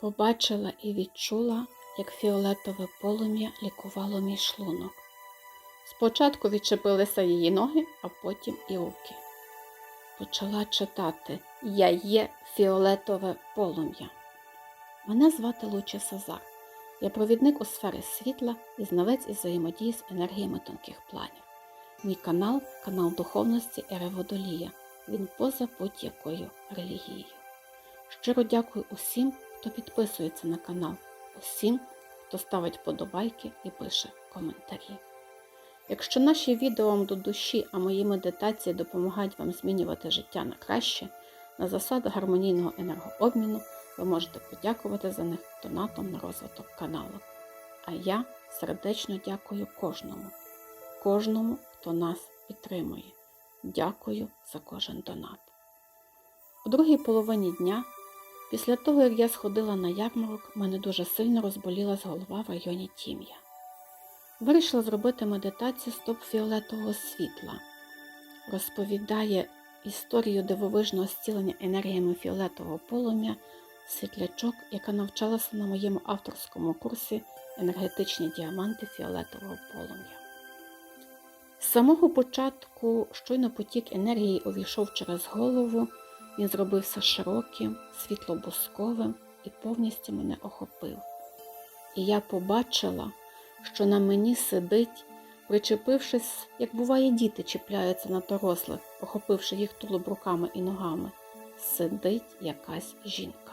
Побачила і відчула, як фіолетове полум'я лікувало мій шлунок. Спочатку відчепилися її ноги, а потім і руки. Почала читати Я є фіолетове полум'я. Мене звати Луча Сазар. Я провідник у сфері світла і знавець із взаємодії з енергіями тонких планів. Мій канал канал духовності Ереводолія. Він поза будь-якою релігією. Щиро дякую усім, хто підписується на канал, усім, хто ставить подобайки і пише коментарі. Якщо наші відео вам до душі, а мої медитації допомагають вам змінювати життя на краще, на засадах гармонійного енергообміну, ви можете подякувати за них донатом на розвиток каналу. А я сердечно дякую кожному, кожному, хто нас підтримує. Дякую за кожен донат. У другій половині дня, після того, як я сходила на ярмарок, мене дуже сильно розболілась голова в районі тім'я. Вирішила зробити медитацію стоп фіолетового світла. Розповідає історію дивовижного зцілення енергіями фіолетового полум'я світлячок, яка навчалася на моєму авторському курсі енергетичні діаманти фіолетового полум'я. З самого початку, щойно потік енергії увійшов через голову, він зробився широким, світлобусковим і повністю мене охопив. І я побачила, що на мені сидить, причепившись, як буває, діти чіпляються на дорослих, охопивши їх тулуб руками і ногами, сидить якась жінка.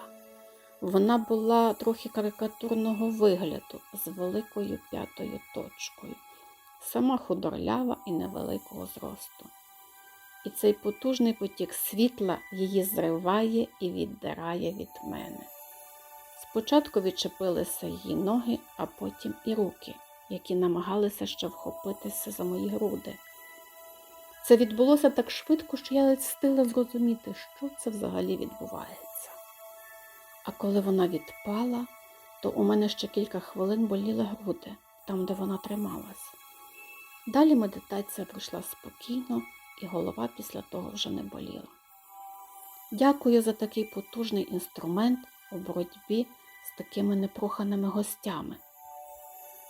Вона була трохи карикатурного вигляду з великою п'ятою точкою, сама худорлява і невеликого зросту. І цей потужний потік світла її зриває і віддирає від мене. Спочатку відчепилися її ноги, а потім і руки, які намагалися ще вхопитися за мої груди. Це відбулося так швидко, що я ледь встигла зрозуміти, що це взагалі відбувається. А коли вона відпала, то у мене ще кілька хвилин боліли груди, там, де вона трималась. Далі медитація пройшла спокійно, і голова після того вже не боліла. Дякую за такий потужний інструмент у боротьбі з такими непроханими гостями.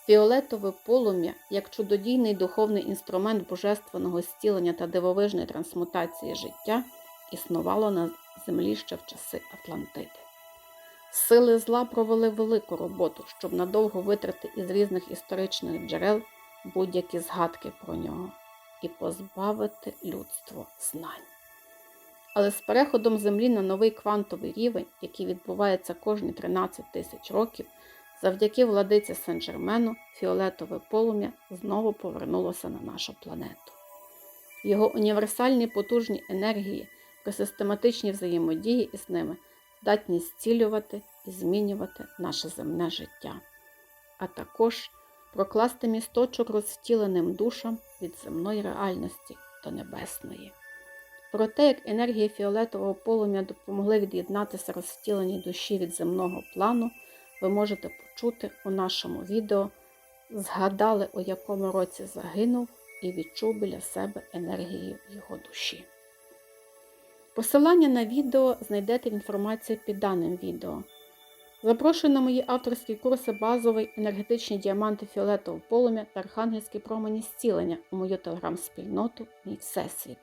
Фіолетове полум'я, як чудодійний духовний інструмент божественного зцілення та дивовижної трансмутації життя, існувало на землі ще в часи Атлантиди. Сили зла провели велику роботу, щоб надовго витрати із різних історичних джерел будь-які згадки про нього і позбавити людство знань. Але з переходом Землі на новий квантовий рівень, який відбувається кожні 13 тисяч років, завдяки владиці Сен-Жермену фіолетове полум'я знову повернулося на нашу планету. Його універсальні потужні енергії при систематичній взаємодії із ними здатні зцілювати і змінювати наше земне життя, а також прокласти місточок розтіленим душам від земної реальності до небесної. Про те, як енергії фіолетового полум'я допомогли від'єднатися розтіленій душі від земного плану, ви можете почути у нашому відео, згадали, у якому році загинув і відчув біля себе енергію його душі. Посилання на відео знайдете в інформації під даним відео. Запрошую на мої авторські курси базовий енергетичні діаманти фіолетового полум'я та архангельські промені зцілення у мою телеграм-спільноту Мій Всесвіт.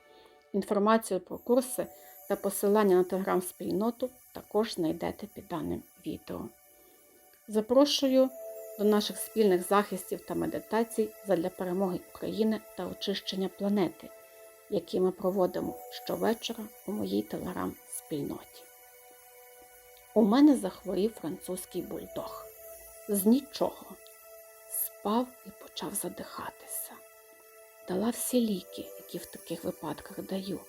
Інформацію про курси та посилання на телеграм-спільноту також знайдете під даним відео. Запрошую до наших спільних захистів та медитацій задля перемоги України та очищення планети, які ми проводимо щовечора у моїй телеграм-спільноті. У мене захворів французький бульдог. З нічого. Спав і почав задихатися. Дала всі ліки, які в таких випадках даю,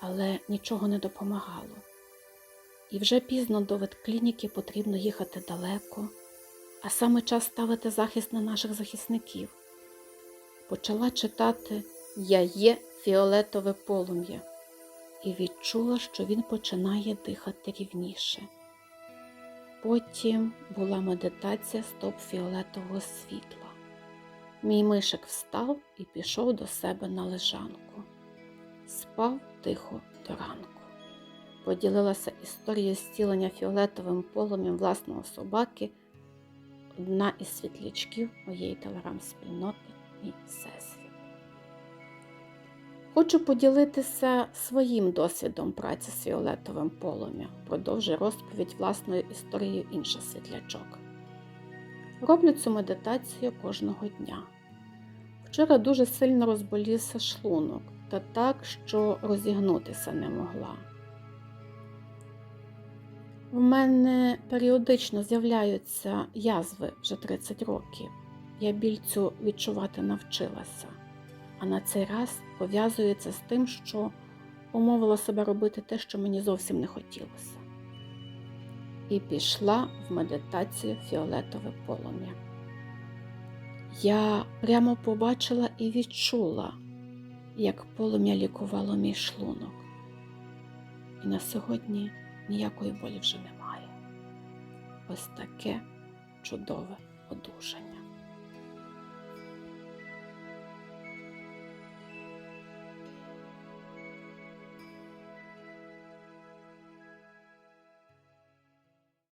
але нічого не допомагало. І вже пізно до ветклініки потрібно їхати далеко, а саме час ставити захист на наших захисників. Почала читати Я є фіолетове полум'я і відчула, що він починає дихати рівніше. Потім була медитація стоп фіолетового світла. Мій мишик встав і пішов до себе на лежанку. Спав тихо до ранку. поділилася історією зцілення фіолетовим полум'ям власного собаки одна із світлячків моєї телеграм-спільноти Мій Всесвіт. Хочу поділитися своїм досвідом праці з фіолетовим полум'ям, продовжує розповідь власною історією інша світлячок. Роблю цю медитацію кожного дня. Вчора дуже сильно розболівся шлунок та так, що розігнутися не могла. В мене періодично з'являються язви вже 30 років. Я біль цю відчувати навчилася, а на цей раз пов'язується з тим, що умовила себе робити те, що мені зовсім не хотілося. І пішла в медитацію фіолетове полум'я. Я прямо побачила і відчула, як полум'я лікувало мій шлунок. І на сьогодні ніякої болі вже немає. Ось таке чудове одужання.